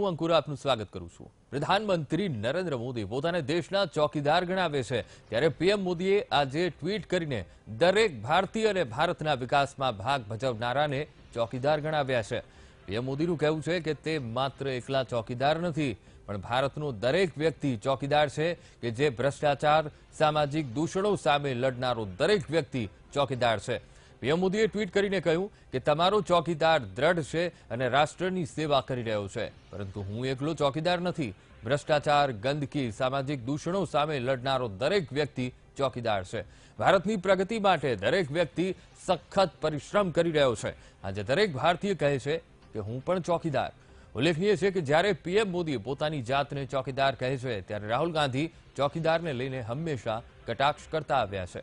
હું આપ કુરા આપનું સ્વાગત કરું છું प्रधानमंत्री नरेंद्र मोदी પોતાને દેશના ચોકીદાર ગણાવે છે ત્યારે પીએમ મોદીએ આજે ટ્વીટ કરીને દરેક ભારતીય અને ભારતના વિકાસમાં ભાગ ભજવનારાને ચોકીદાર ગણાવ્યા છે પીએમ મોદીનું કહેવું છે કે તે માત્ર એકલા ચોકીદાર નથી પણ ભારતનો દરેક વ્યક્તિ ચોકીદાર છે કે જે ભ્રષ્ટાચાર સામાજિક દુષણો સામે લડનારો દરેક વ્યક્તિ ચોકીદાર છે पीएम मोदीએ ટ્વીટ કરીને કહ્યું કે તમારો ચોકીદાર દ્રઢ છે અને રાષ્ટ્રની સેવા કરી રહ્યો છે પરંતુ હું એકલો ચોકીદાર નથી ભ્રષ્ટાચાર ગંદકી સામાજિક દૂષણો સામે લડનારો દરેક વ્યક્તિ ચોકીદાર છે ભારતની પ્રગતિ માટે દરેક વ્યક્તિ સખત પરિશ્રમ કરી રહ્યો છે આજે દરેક ભારતીય કહે છે કે હું પણ ચોકીદાર ઉલ્લેખનીય છે કે જ્યારે પીએમ મોદી પોતાની જાતને ચોકીદાર કહેજો ત્યારે રાહુલ ગાંધી ચોકીદારને લઈને હંમેશા કટાક્ષ કરતા આવ્યા છે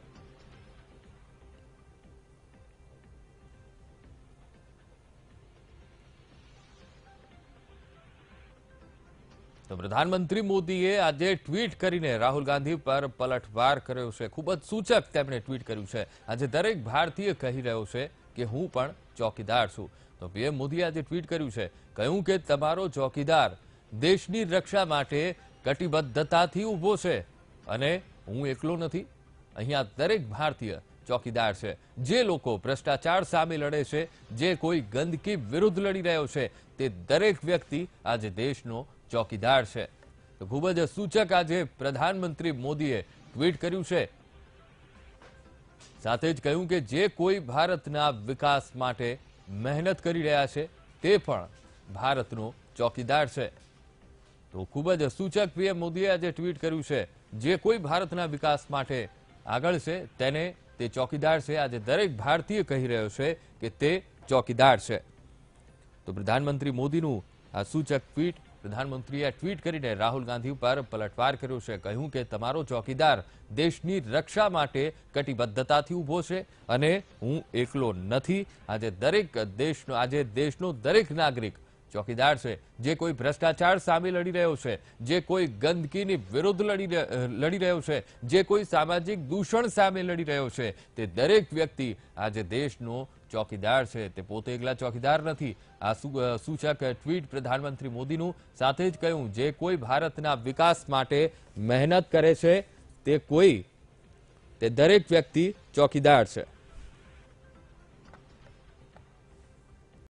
તો પ્રધાનમંત્રી મોદીએ આજે ટ્વીટ કરીને રાહુલ ગાંધી પર पलटवार કર્યો છે ખૂબ જ સૂચક તેમ ટ્વીટ કર્યું છે આજે દરેક ભારતીય કહી રહ્યો છે કે હું પણ ચોકીદાર છું તો બીએમ મોદીએ આજે ટ્વીટ કર્યું છે કે હું કે તમારો ચોકીદાર દેશની રક્ષા માટે કટિબદ્ધતાથી ઊભો છે અને હું એકલો નથી અહીં આતરેક ભારતીય ચોકીદાર છે જે લોકો ભ્રષ્ટાચાર સામે લડે છે જે કોઈ ગંદકી વિરુદ્ધ લડી રહ્યો છે તે દરેક વ્યક્તિ આજે દેશનો ચોકીદાર છે તો ખૂબ જ અસૂચક આજે પ્રધાનમંત્રી મોદીએ ટ્વીટ કર્યું છે સાથે જ કહ્યું કે જે કોઈ ભારતના વિકાસ માટે મહેનત કરી રહ્યા છે તે પણ ભારતનો ચોકીદાર છે તો ખૂબ જ અસૂચક પ્રિય મોદીએ આજે ટ્વીટ કર્યું છે જે કોઈ ભારતના વિકાસ માટે આગળ છે તેને તે ચોકીદાર છે આજે દરેક ભારતીય કહી રહ્યો છે કે તે ચોકીદાર છે તો પ્રધાનમંત્રી મોદીનું અસૂચક ટ્વીટ પ્રધાનમંત્રીએ ટ્વીટ કરીને રાહુલ ગાંધી ઉપર पलटवार કર્યો છે કહ્યું કે તમારો ચોકીદાર દેશની રક્ષા માટે કટીબદ્ધતાથી ઊભો છે અને હું એકલો નથી આજે દરેક દેશનો આજે દેશનો દરેક નાગરિક ચોકીદાર છે જે કોઈ ભ્રષ્ટાચાર સામે લડી રહ્યો છે જે કોઈ ગંદકીની વિરુદ્ધ લડી રહ્યો છે જે કોઈ સામાજિક દૂષણ સામે લડી રહ્યો છે તે દરેક વ્યક્તિ આજે દેશનો ચોકીદાર છે તે પોતે એકલા ચોકીદાર નથી આ સુછા કે ટ્વીટ પ્રધાનમંત્રી મોદીનું સાથે જ કયું જે કોઈ ભારતના વિકાસ માટે મહેનત કરે છે તે કોઈ તે દરેક વ્યક્તિ ચોકીદાર છે